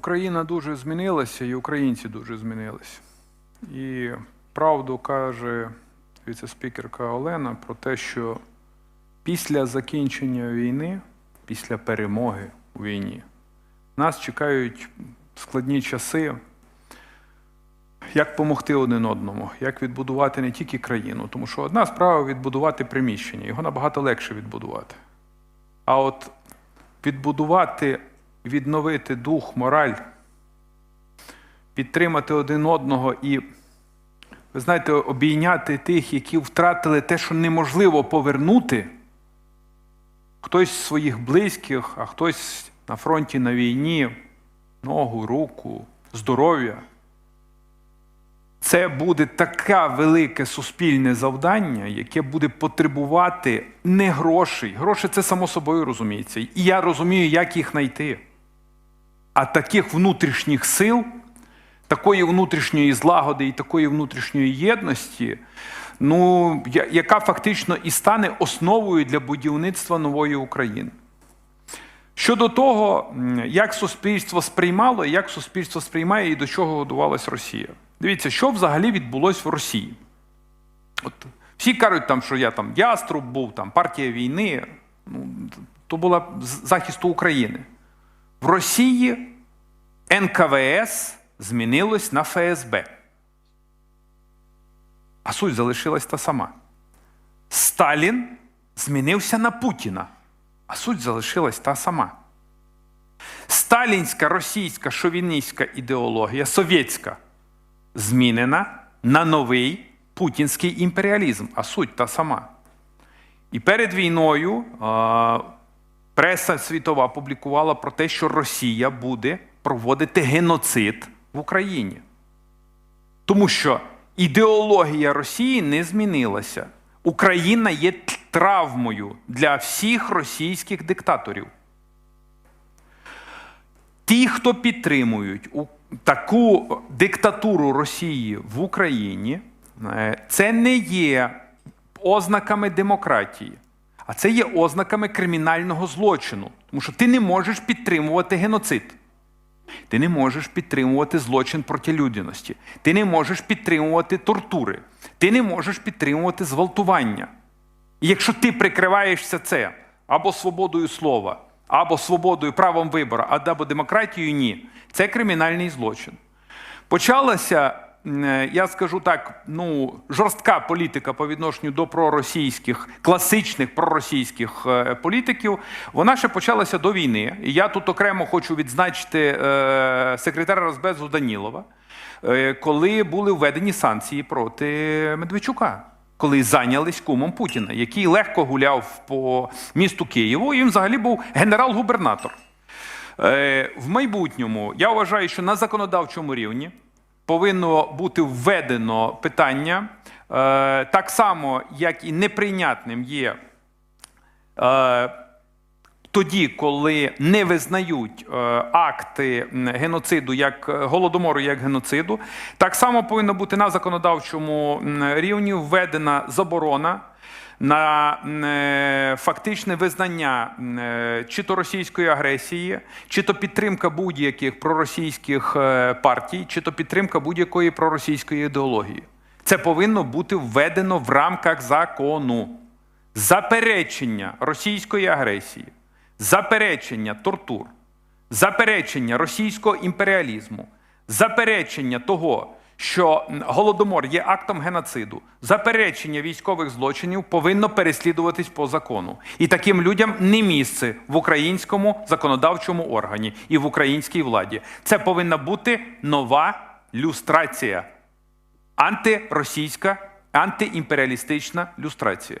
Україна дуже змінилася, і українці дуже змінилися. І правду каже віце-спікерка Олена про те, що після закінчення війни, після перемоги у війні, нас чекають складні часи. Як допомогти один одному, як відбудувати не тільки країну, тому що одна справа відбудувати приміщення, його набагато легше відбудувати. А от відбудувати, відновити дух, мораль, підтримати один одного і, ви знаєте, обійняти тих, які втратили те, що неможливо повернути. Хтось з своїх близьких, а хтось на фронті на війні, ногу, руку, здоров'я. Це буде таке велике суспільне завдання, яке буде потребувати не грошей. Гроші це само собою розуміється. І я розумію, як їх знайти. А таких внутрішніх сил, такої внутрішньої злагоди і такої внутрішньої єдності, ну, яка фактично і стане основою для будівництва нової України. Щодо того, як суспільство сприймало, як суспільство сприймає і до чого готувалась Росія. Дивіться, що взагалі відбулось в Росії. От, всі кажуть, там, що я там яструб був, там, партія війни. Ну, то була захисту України. В Росії НКВС змінилось на ФСБ. А суть залишилась та сама. Сталін змінився на Путіна, а суть залишилась та сама. Сталінська російська шовіністська ідеологія, совєтська, змінена на новий путінський імперіалізм, а суть та сама. І перед війною преса світова публікувала про те, що Росія буде проводити геноцид в Україні. Тому що ідеологія Росії не змінилася. Україна є травмою для всіх російських диктаторів. Ті, хто підтримують таку диктатуру Росії в Україні, е, це не є ознаками демократії, а це є ознаками кримінального злочину. Тому що ти не можеш підтримувати геноцид. Ти не можеш підтримувати злочин проти людяності. Ти не можеш підтримувати тортури. Ти не можеш підтримувати зґвалтування. І якщо ти прикриваєшся це або свободою слова, або свободою правом вибору, або демократією, ні, це кримінальний злочин. Почалася, я скажу так, ну, жорстка політика по відношенню до проросійських, класичних проросійських е, політиків. Вона ще почалася до війни. І я тут окремо хочу відзначити е, секретаря Розбезу Данілова, е, коли були введені санкції проти Медведчука. Коли зайнялись кумом Путіна, який легко гуляв по місту Києву, і він взагалі був генерал-губернатор. Е, В майбутньому я вважаю, що на законодавчому рівні повинно бути введено питання, е, так само, як і неприйнятним є е, тоді, коли не визнають е, акти геноциду як голодомору як геноциду, так само повинно бути на законодавчому рівні введена заборона на е, фактичне визнання е, чи то російської агресії, чи то підтримка будь-яких проросійських е, партій, чи то підтримка будь-якої проросійської ідеології. Це повинно бути введено в рамках закону. Заперечення російської агресії, заперечення тортур, заперечення російського імперіалізму, заперечення того, що голодомор є актом геноциду, заперечення військових злочинів повинно переслідуватись по закону. І таким людям не місце в українському законодавчому органі і в українській владі. Це повинна бути нова люстрація антиросійська, антиімперіалістична люстрація.